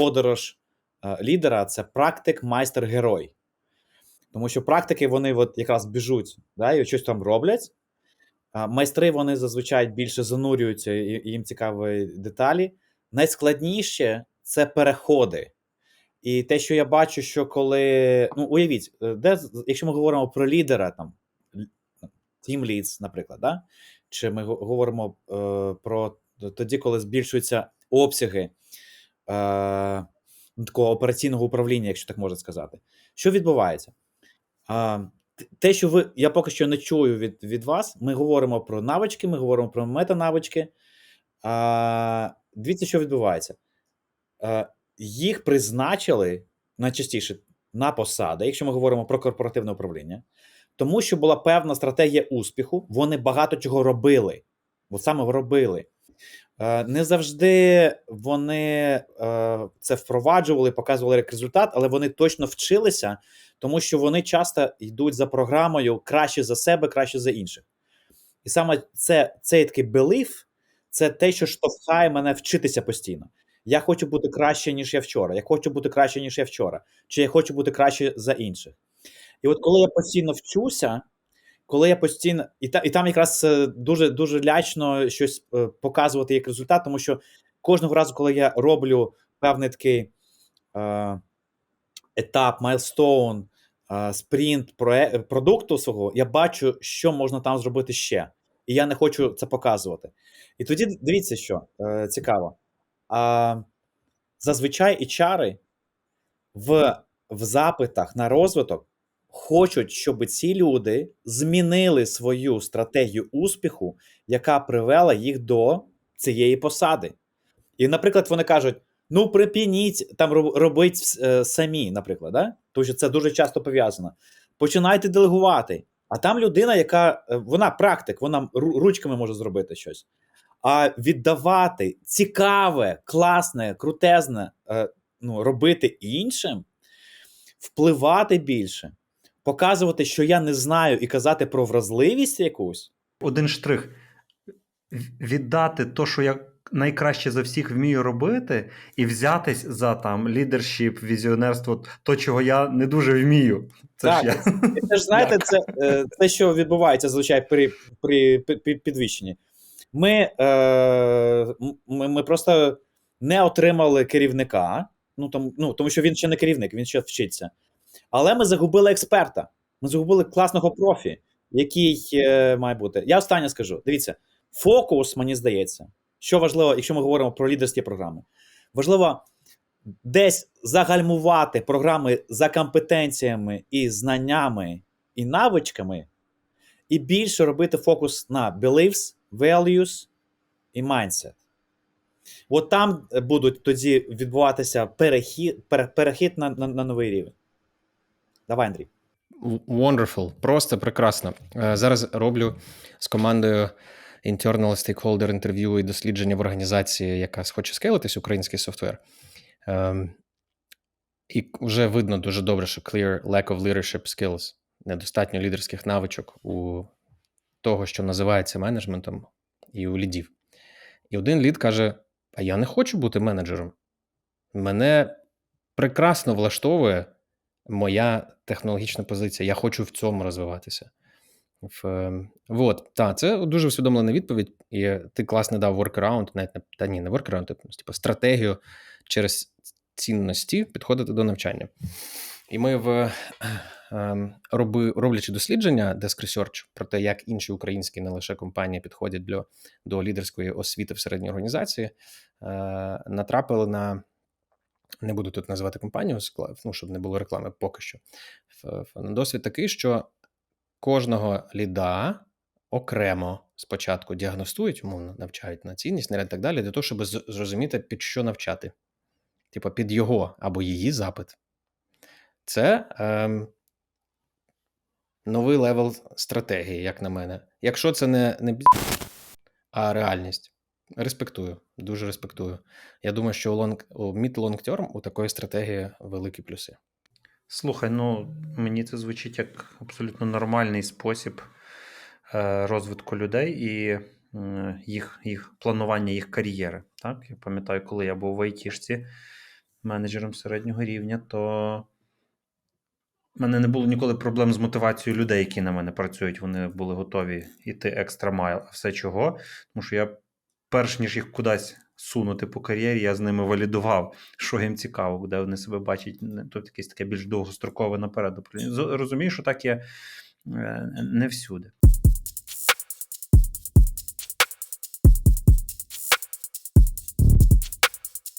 подорож е, лідера це практик, майстер, герой. Тому що практики вони от якраз біжуть, да, і щось там роблять. А майстри вони зазвичай більше занурюються, і їм цікаві деталі. Найскладніше це переходи. І те, що я бачу, що коли. Ну, уявіть, е, де, якщо ми говоримо про лідера, там, Team Leads, наприклад, да? чи ми говоримо е, про тоді, коли збільшуються обсяги такого операційного управління, якщо так можна сказати. Що відбувається? Те, що ви, я поки що не чую від, від вас, ми говоримо про навички, ми говоримо про метанавички. А, дивіться, що відбувається. А, їх призначили найчастіше на посади, якщо ми говоримо про корпоративне управління, тому що була певна стратегія успіху, вони багато чого робили. От саме робили. Е, Не завжди вони е, це впроваджували, показували як результат, але вони точно вчилися, тому що вони часто йдуть за програмою краще за себе, краще за інших. І саме це, цей такий belief – це те, що штовхає мене вчитися постійно. Я хочу бути краще, ніж я вчора. Я хочу бути краще, ніж я вчора. Чи я хочу бути краще за інших. І от коли я постійно вчуся, коли я постійно. І, та, і там якраз е, дуже дуже лячно щось е, показувати як результат, тому що кожного разу, коли я роблю певний такий е, етап, майлстоун, е, спринт продукту свого, я бачу, що можна там зробити ще. І я не хочу це показувати. І тоді дивіться, що е, цікаво. А, зазвичай HR в, в запитах на розвиток хочуть, щоб ці люди змінили свою стратегію успіху, яка привела їх до цієї посади. І, наприклад, вони кажуть: ну, припиніть там роб- робити е, самі, наприклад, да? тому що це дуже часто пов'язано. Починайте делегувати. А там людина, яка е, вона практик, вона ручками може зробити щось. А віддавати цікаве, класне, крутезне, е, ну, робити іншим, впливати більше, показувати, що я не знаю, і казати про вразливість якусь. Один штрих. Віддати то, що я найкраще за всіх вмію робити, і взятись за там лідершіп, візіонерство, то, чого я не дуже вмію. Це Так. ж я. Це ж знаєте, це, е, це що відбувається зазвичай при, при, пі- підвищенні. Ми, е, ми, ми просто не отримали керівника, ну, тому, ну, тому що він ще не керівник, він ще вчиться. Але ми загубили експерта. Ми загубили класного профі, який е, має бути. Я останнє скажу: дивіться, фокус, мені здається, що важливо, якщо ми говоримо про лідерські програми, важливо десь загальмувати програми за компетенціями і знаннями і навичками, і більше робити фокус на beliefs, values і mindset. От там будуть тоді відбуватися перехід, перехід на, на, на новий рівень. Давай, Андрій. Wonderful, просто прекрасно. Е, Зараз роблю з командою internal stakeholder інтерв'ю і дослідження в організації, яка хоче скейлитись, український софтвер. Ем, І вже видно дуже добре, що clear lack of leadership skills, недостатньо лідерських навичок у того, що називається менеджментом, і у лідів. І один лід каже: А я не хочу бути менеджером. Мене прекрасно влаштовує моя технологічна позиція. Я хочу в цьому розвиватися. В, вот, та, це дуже усвідомлена відповідь, і ти класно дав workaround, навіть не та ні, не workaround, типу, типу стратегію через цінності підходити до навчання. І ми в ем, роби, роблячи дослідження Desk Research про те, як інші українські не лише компанії підходять до, до лідерської освіти в середній організації, е, натрапили на не буду тут називати компанію, ну, щоб не було реклами поки що. Досвід такий, що кожного ліда окремо спочатку діагностують, умовно навчають на цінність, і так далі, для того, щоб зрозуміти, під що навчати. Типу, під його або її запит. Це ем, новий левел стратегії, як на мене. Якщо це не, не бі- а реальність. Респектую, дуже респектую. Я думаю, що у, лонг, у mid-long term у такої стратегії великі плюси. Слухай, ну мені це звучить як абсолютно нормальний спосіб е, розвитку людей і їх, їх планування їх кар'єри. Так? Я пам'ятаю, коли я був в айтішці, менеджером середнього рівня, то в мене не було ніколи проблем з мотивацією людей, які на мене працюють. Вони були готові йти екстра майл. А все чого? Тому що я, перш ніж їх кудись сунути по кар'єрі, я з ними валідував, що їм цікаво, де вони себе бачать, тобто якесь таке більш довгострокове наперед. Розумію, що так є е, не всюди.